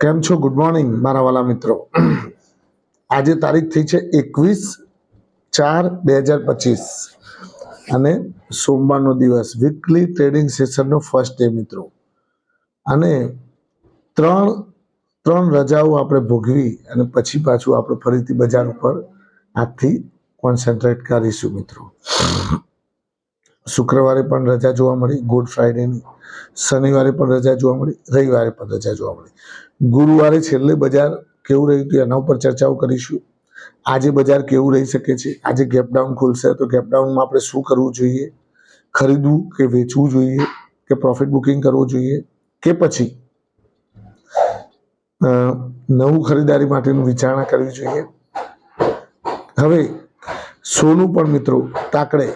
કેમ છો? Good morning મારા વાલા મિત્રો. આજે તારીખ થઈ છે એકવીસ ચાર બે હજાર પચીસ. અને સોમવારનો દિવસ વીકલી ટ્રેડિંગ સેશનનો ફર્સ્ટ ડે મિત્રો. અને ત્રણ ત્રણ રજાઓ આપણે ભોગવી અને પછી પાછું આપણે ફરીથી બજાર ઉપર આજથી કોન્સન્ટ્રેટ કરીશું મિત્રો. શુક્રવારે પણ રજા જોવા મળી, ગુડ ફ્રાઈડેની શનિવારે પણ રજા જોવા મળી, રવિવારે પણ રજા જોવા મળી. ગુરુવારે છેલ્લે બજાર કેવું રહ્યું હતું એના ઉપર ચર્ચાઓ કરીશું. આજે બજાર કેવું રહી શકે છે? આજે ગેપડાઉન ખુલશે તો ગેપડાઉનમાં આપણે શું કરવું જોઈએ? ખરીદવું કે વેચવું જોઈએ? કે પ્રોફિટ બુકિંગ કરવું જોઈએ? કે પછી? નવું ખરીદારી માટેનું વિચારણા કરવી જોઈએ. હવે, સોનું પણ મિત્રો, તાકડે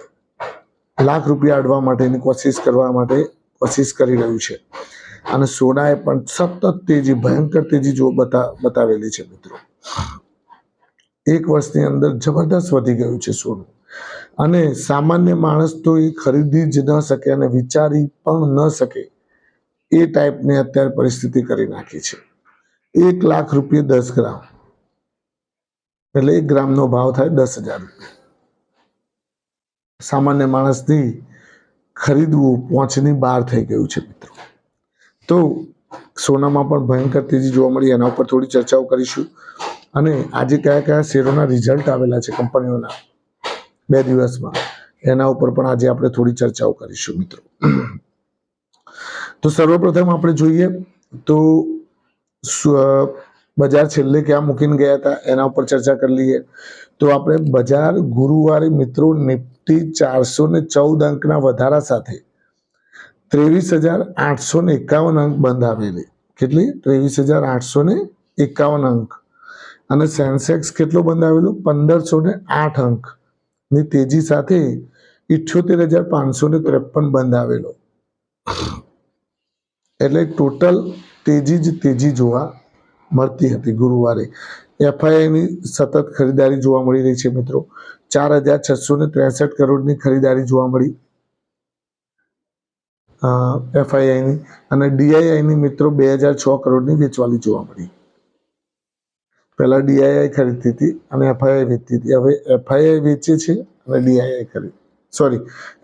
લાખ રૂપિયા અડવા માટેની કોશિશ કરવા માટે કોશિશ કરી રહ્યું છે. અને સોનાએ પણ સતત તેજી, ભયંકર તેજી જો બતા, બતાવેલી છે મિત્રો. એક વર્ષની અંદર જબરદસ્ત વધી ગયું છે સોનું અને સામાન્ય માણસ તો એ ખરીદી જ ન શકે અને વિચારી પણ ન શકે એ ટાઈપની અત્યારે પરિસ્થિતિ કરી નાખી છે. એક લાખ રૂપિયા દસ ગ્રામ. એટલે એક ગ્રામનો ભાવ થાય દસ હજાર રૂપિયા. સામાન્ય માણસથી ખરીદવું પહોંચની બહાર થઈ ગયું છે, મિત્રો. તો સોનામાં પણ ભયંકર તેજી જોવા મળી. એના ઉપર થોડી ચર્ચાઓ કરીશું. અને આજે કયા કયા શેરોના રિઝલ્ટ આવેલા છે કંપનીઓના બે દિવસમાં? એના ઉપર પણ આજે આપણે થોડી ચર્ચાઓ કરીશું, મિત્રો. તો સર્વપ્રથમ આપણે જોઈએ તો બજાર છેલ્લે ક્યાં મૂકીને ગયા હતા? એના ઉપર ચર્ચા કરી લઈએ. તો આપણે બજાર ગુરુવારે મિત્રો નિફ્ટી ચારસો ને ચૌદ અંકના વધારા સાથે ત્રેવીસ હજાર આઠસો ને એકાવન અંક બંધ આવેલી કેટલી? ત્રેવીસ હજાર આઠસો ને એકાવન અંક. અને સેન્સેક્સ કેટલો બંધ આવેલો પંદરસો ને આઠ અંક. ની તેજી સાથે ઇઠ્યોતેર હજાર પાંચસો ને ત્રેપન બંધ આવેલો એટલે ટોટલ તેજી જ તેજી જોવા મળતી હતી ગુરુવારે. એફઆઈઆઈની સતત ખરીદારી જોવા મળી રહી છે મિત્રો. ચાર હજાર છસો ને ત્રેસઠ કરોડની ખરીદારી જોવા મળી એફઆઈઆઈની. અને ડીઆઈઆઈની મિત્રો બે હજાર છ કરોડની વેચવાલી જોવા મળી. પહેલા ડીઆઈઆઈ ખરીદતી હતી અને એફઆઈઆઈ વેચતી હતી. હવે એફઆઈઆઈ વેચે છે અને ડીઆઈઆઈ ખરીદ, સોરી,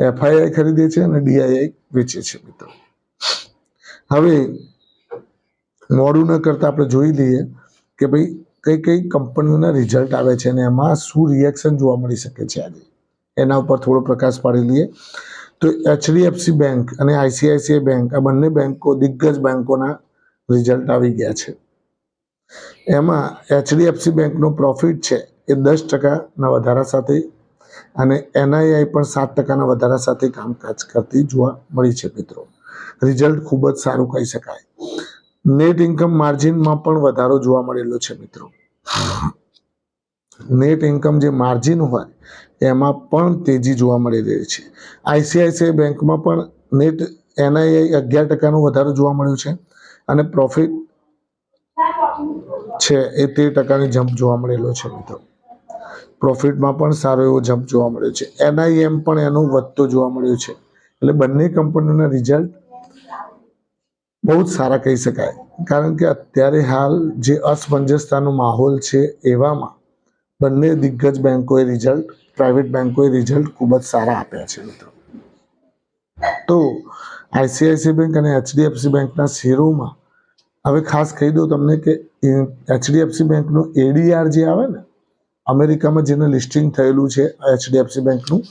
એફઆઈઆઈ ખરીદે છે અને ડીઆઈઆઈ વેચે છે મિત્રો. હવે મોડું ન કરતા આપણે જોઈ લઈએ કે ભાઈ કઈ કઈ કંપનીઓના રિઝલ્ટ આવે છે અને એમાં શું રિએક્શન જોવા મળી શકે છે આજે? એના ઉપર થોડો પ્રકાશ પાડી લઈએ. તો એચડીએફસી બેંક અને આઈસીઆઈસીઆઈ બેંક આ બંને બેંકો દિગ્ગજ બેંકોના રિઝલ્ટ આવી ગયા છે. એમાં એચડીએફસી બેંકનો પ્રોફિટ છે એ દસ ટકાના વધારા સાથે અને એનઆઈઆઈ પણ સાત ટકાના વધારા સાથે કામકાજ કરતી જોવા મળી છે મિત્રો. રિઝલ્ટ ખૂબ જ સારું કહી શકાય. નેટ ઇન્કમ માર્જિનમાં પણ વધારો જોવા મળેલો છે, મિત્રો. નેટ ઇન્કમ જે માર્જિન હોય, એમાં પણ તેજી જોવા મળી રહી છે. આઈસીઆઈસીઆઈ બેંકમાં પણ નેટ એનઆઈઆઈ અગિયાર ટકાનો વધારો જોવા મળ્યો છે અને પ્રોફિટ છે એ તેર ટકાની જમ્પ જોવા મળેલો છે, મિત્રો. પ્રોફિટમાં પણ સારો એવો જમ્પ જોવા મળ્યો છે. એનઆઈએમ પણ એનો વધતો જોવા મળ્યો છે. એટલે બંને કંપનીઓના રિઝલ્ટ બહુ જ સારા કહી શકાય. કારણ કે અત્યારે હાલ જે અસમંજસતાનો માહોલ છે એવામાં બંને દિગ્ગજ બેંકોએ રિઝલ્ટ પ્રાઇવેટ બેંકોએ રિઝલ્ટ ખૂબ જ સારા આપ્યા છે મિત્રો. તો આઈસીઆઈસી બેંક અને એચડીએફસી બેંકના શેરોમાં હવે ખાસ કહી દઉં તમને કે એચડીએફસી બેંકનું એડીઆર જે આવે ને, અમેરિકામાં જેને લિસ્ટિંગ થયેલું છે એચડીએફસી બેંકનું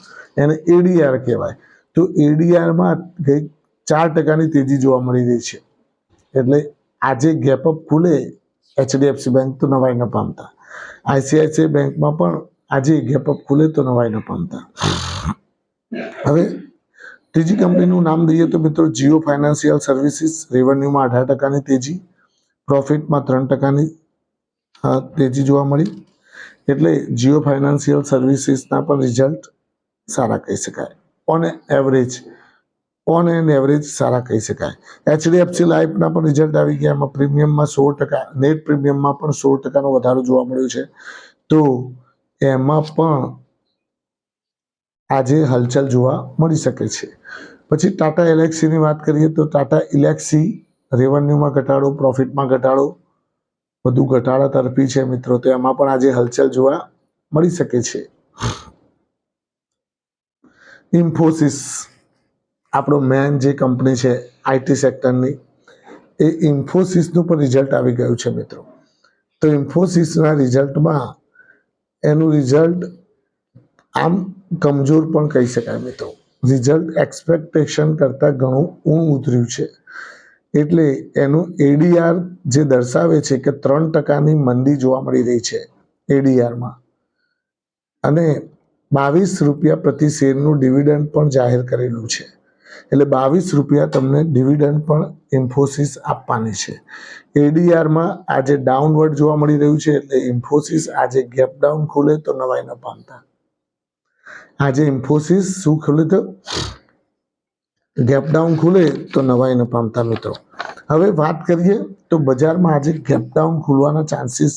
એને એડીઆર કહેવાય. તો એડીઆરમાં ગઈ ચાર ટકાની તેજી જોવા મળી રહી છે. એટલે આજે ગેપઅપ ખુલે એચડીએફસી બેંક તો નવાઈ ન પામતા. આઈસીઆઈસીઆઈ બેંકમાં પણ આજે ગેપઅપ ખુલે તો નવાઈ ન પામતા. હવે ત્રીજી કંપનીનું નામ દઈએ તો મિત્રો જીઓ ફાઇનાન્શિયલ સર્વિસીસ રેવન્યુમાં અઢાર ટકાની તેજી પ્રોફિટમાં ત્રણ ટકાની તેજી જોવા મળી. એટલે જીઓ ફાઇનાન્શિયલ સર્વિસીસના પણ રિઝલ્ટ સારા કહી શકાય. On average on an average સારા કહી શકાય. એચડીએફસી લાઈફના પણ રિઝલ્ટ આવી ગયા. એમાં પ્રીમિયમમાં સોળ ટકા નેટ પ્રીમિયમમાં પણ સોળ ટકાનો વધારો જોવા મળ્યો છે. તો એમાં પણ આજે હલચલ જોવા મળી શકે છે. પછી ટાટા એલેક્સીની વાત કરીએ તો ટાટા ઇલેક્સી રેવન્યુમાં ઘટાડો પ્રોફિટમાં ઘટાડો બધું ઘટાડા તરફી છે મિત્રો. તો એમાં પણ આજે હલચલ જોવા મળી શકે છે. ઇન્ફોસિસ આપણો મેન જે કંપની છે આઈટી સેક્ટરની એ ઇન્ફોસિસનું પણ રિઝલ્ટ આવી ગયું છે મિત્રો. તો ઇન્ફોસિસના રિઝલ્ટમાં એનું રિઝલ્ટ આમ કમજોર પણ કહી શકાય મિત્રો. રિઝલ્ટ એક્સપેક્ટેશન કરતાં ઘણું ઊંઘ ઉતર્યું છે. એટલે એનું એડીઆર જે દર્શાવે છે કે ત્રણ ટકાની મંદી જોવા મળી રહી છે એડીઆરમાં અને બાવીસ રૂપિયા પ્રતિ શેરનું ડિવિડન્ડ પણ જાહેર કરેલું છે. એટલે બાવીસ રૂપિયા તમને ડિવિડન્ડ પણ ઇન્ફોસિસ આપવાની છે. એડીઆરમાં આજે ડાઉનવર્ડ જોવા મળી રહ્યું છે એટલે ઇન્ફોસિસ આજે ગેપ ડાઉન ખુલે તો નવાઈ ન પામતા. આજે ઇન્ફોસિસ શું ખુલે તો? ગેપ ડાઉન ખુલે તો નવાઈ ન પામતા મિત્રો. હવે વાત કરીએ તો બજારમાં આજે ગેપ ડાઉન ખુલવાના ચાન્સીસ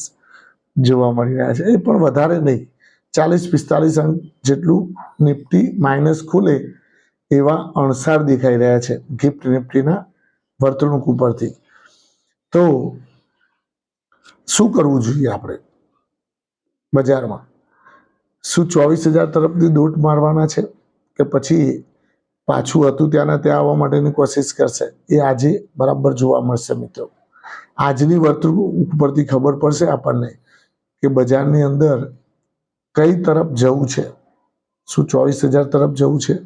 જોવા મળી રહ્યા છે. એ પણ વધારે નહીં. ચાલીસ પિસ્તાલીસ અંક જેટલું નિફ્ટી માઇનસ ખુલે એવા અણસાર દેખાઈ રહ્યા છે, ગિફ્ટ નિફ્ટીના વર્તણૂક ઉપરથી. તો શું કરવું જોઈએ આપણે બજારમાં? શું ચોવીસ હજાર તરફથી દોટ મારવાના છે કે પછી પાછું હતું ત્યાંના ત્યાં આવવા માટેની કોશિશ કરશે? એ આજે બરાબર જોવા મળશે મિત્રો. આજની વર્તણૂક ઉપરથી ખબર પડશે આપણને કે બજારની અંદર કઈ તરફ જવું છે? શું ચોવીસ હજાર તરફ જવું છે?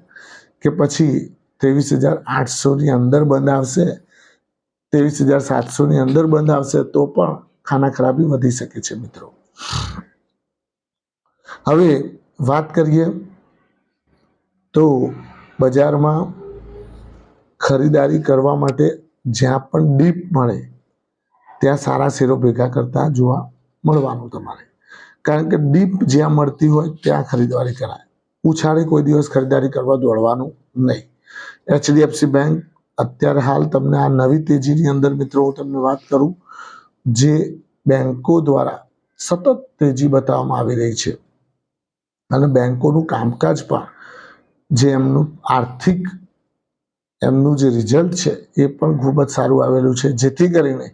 કે પછી ત્રેવીસ હજાર આઠસોની અંદર બંધ આવશે ત્રેવીસ હજાર સાતસોની અંદર બંધ આવશે તો પણ ખાના ખરાબી વધી શકે છે મિત્રો. હવે વાત કરીએ તો બજારમાં ખરીદારી કરવા માટે જ્યાં પણ ડીપ મળે, ત્યાં સારા શેરો ભેગા કરતા જોવા મળવાનું તમારે. કારણ કે ડીપ જ્યાં મળતી હોય, ત્યાં ખરીદવારી કરાય. ઉછાળે કોઈ દિવસ ખરીદારી કરવા દોડવાનું નહીં. એચડીએફસી બેંક, અત્યારે હાલ તમને આ નવી તેજીની અંદર મિત્રો હું તમને વાત કરું, જે બેંકો દ્વારા સતત તેજી બતાવવામાં આવી રહી છે. અને બેંકોનું કામકાજ પણ જે એમનું આર્થિક, એમનું જે રિઝલ્ટ છે, એ પણ ખૂબ જ સારું આવેલું છે. જેથી કરીને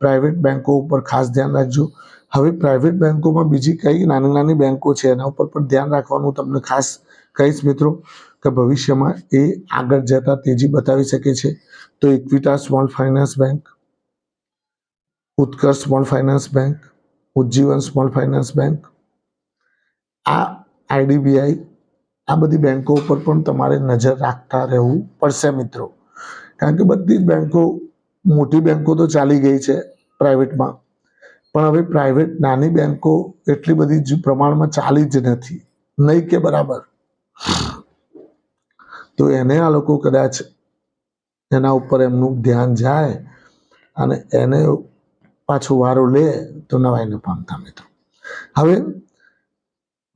પ્રાઇવેટ બેંકો ઉપર ખાસ ધ્યાન રાખજો. હવે પ્રાઇવેટ બેંકોમાં બીજી કઈ નાની નાની બેંકો છે એના ઉપર પણ ધ્યાન રાખવાનું તમને ખાસ કહીશ મિત્રો કે ભવિષ્યમાં એ આગળ જતા તેજી બતાવી શકે છે. તો Equitas small finance bank Utkarsh small finance bank Ujjivan small finance bank આ આઈડીબીઆઈ આ બધી બેંકો ઉપર પણ તમારે નજર રાખતા રહેવું પડશે મિત્રો. કારણ કે બધી જ બેંકો, મોટી બેંકો તો ચાલી ગઈ છે પ્રાઇવેટમાં પણ હવે પ્રાઇવેટ નાની બેન્કો એટલી બધી પ્રમાણમાં ચાલી જ નથી. નહીં કે બરાબર. તો એને આ લોકો કદાચ એના ઉપર એમનું ધ્યાન જાય અને એને પાછો વારો લે તો નવા એને પામતા મિત્રો. હવે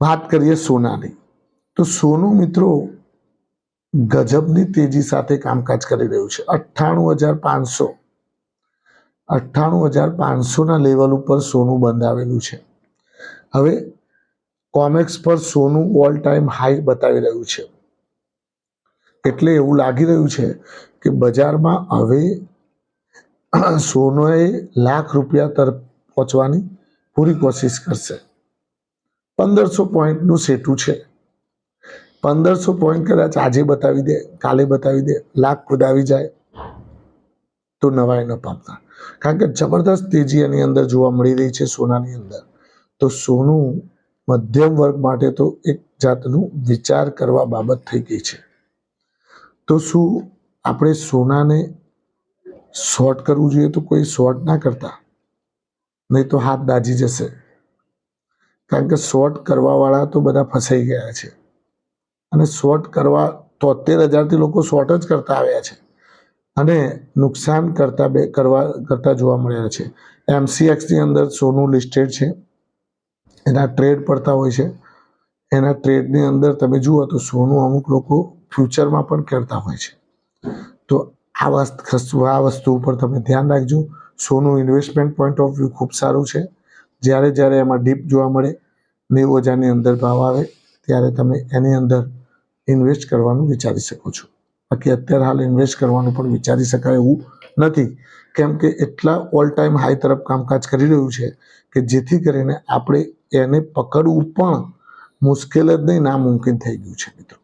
વાત કરીએ સોનાની. તો સોનું મિત્રો ગજબની તેજી સાથે કામકાજ કરી રહ્યું છે. અઠ્ઠાણું હજાર પાંચસો અઠ્ઠાણું હજાર પાંચસોના લેવલ ઉપર સોનું બંધાવેલું છે. હવે કોમેક્સ પર સોનું ઓલ ટાઈમ હાઈ બતાવી રહ્યું છે. એટલે એવું લાગી રહ્યું છે કે બજારમાં હવે સોનોએ લાખ રૂપિયા તરફ પહોંચવાની પૂરી કોશિશ કરશે. પંદરસો પોઈન્ટનું સેટું છે. પંદરસો પોઈન્ટ કદાચ આજે બતાવી દે, કાલે બતાવી દે, લાખ ખુદાવી જાય. તો નવાઈ ન પામતા. કારણ કે જબરદસ્ત તેજી એની અંદર જોવા મળી રહી છે સોનાની અંદર. તો સોનું મધ્યમ વર્ગ માટે તો એક જાતનું વિચાર કરવા બાબત થઈ ગઈ છે. તો શું આપણે સોનાને શોર્ટ કરવું જોઈએ તો કોઈ શોર્ટ ના કરતા? નહીં તો હાથ દાજી જશે. કારણ કે શોર્ટ કરવાવાળા તો બધા ફસાઈ ગયા છે. અને શોર્ટ કરવા તોતેર હજારથી લોકો શોર્ટ જ કરતા આવ્યા છે. અને નુકસાન કરતા બે, કરવા, કરતા જોવા મળ્યા છે. એમસીએક્સની અંદર સોનું લિસ્ટેડ છે. એના ટ્રેડ પડતા હોય છે. એના ટ્રેડની અંદર તમે જુઓ તો સોનું અમુક લોકો ફ્યુચરમાં પણ કરતા હોય છે. તો આ વસ્તુ આ વસ્તુ ઉપર તમે ધ્યાન રાખજો. સોનું ઇન્વેસ્ટમેન્ટ પોઈન્ટ ઓફ વ્યૂ ખૂબ સારું છે. જ્યારે જ્યારે એમાં ડીપ જોવા મળે, નેવું હજારની અંદર ભાવ આવે, ત્યારે તમે એની અંદર ઇન્વેસ્ટ કરવાનું વિચારી શકો છો. બાકી અત્યારે હાલ ઇન્વેસ્ટ કરવાનું પણ વિચારી શકાય એવું નથી. કેમ કે એટલા ઓલ ટાઈમ હાઈ તરફ કામકાજ કરી રહ્યું છે કે જેથી કરીને આપણે એને પકડવું પણ મુશ્કેલ જ નહીં, નામુમકિન થઈ ગયું છે મિત્રો.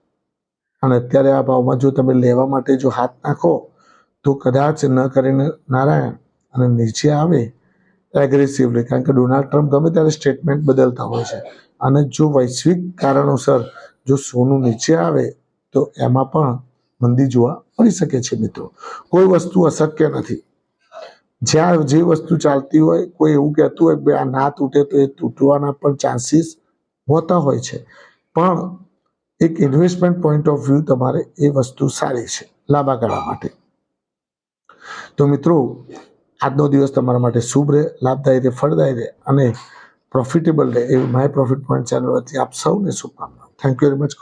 અને અત્યારે આ ભાવમાં જો તમે લેવા માટે જો હાથ નાખો, તો કદાચ ન કરીને નારાયણ અને નીચે આવે એગ્રેસિવલી કારણ કે ડોનાલ્ડ ટ્રમ્પ ગમે ત્યારે સ્ટેટમેન્ટ બદલતા હોય છે. અને જો વૈશ્વિક કારણોસર જો સોનું નીચે આવે, તો એમાં પણ મંદી જોવા મળી શકે છે મિત્રો. કોઈ વસ્તુ અશક્ય નથી. જ્યાં જે વસ્તુ ચાલતી હોય, કોઈ એવું કહેતું હોય કે આ ના તૂટે તો એ તૂટવાના પણ ચાન્સીસ હોતા હોય છે. પણ એક ઇન્વેસ્ટમેન્ટ પોઈન્ટ ઓફ વ્યૂ તમારે એ વસ્તુ સારી છે, લાંબા ગાળા માટે. તો મિત્રો, આજનો દિવસ તમારા માટે શુભ રહે, લાભદાયી રહે, ફળદાયી રહે અને પ્રોફિટેબલ રહે એવી માય પ્રોફિટ પોઈન્ટ ચેનલ વતી આપ સૌને શુભકામના થેન્ક યુ વેરી મચ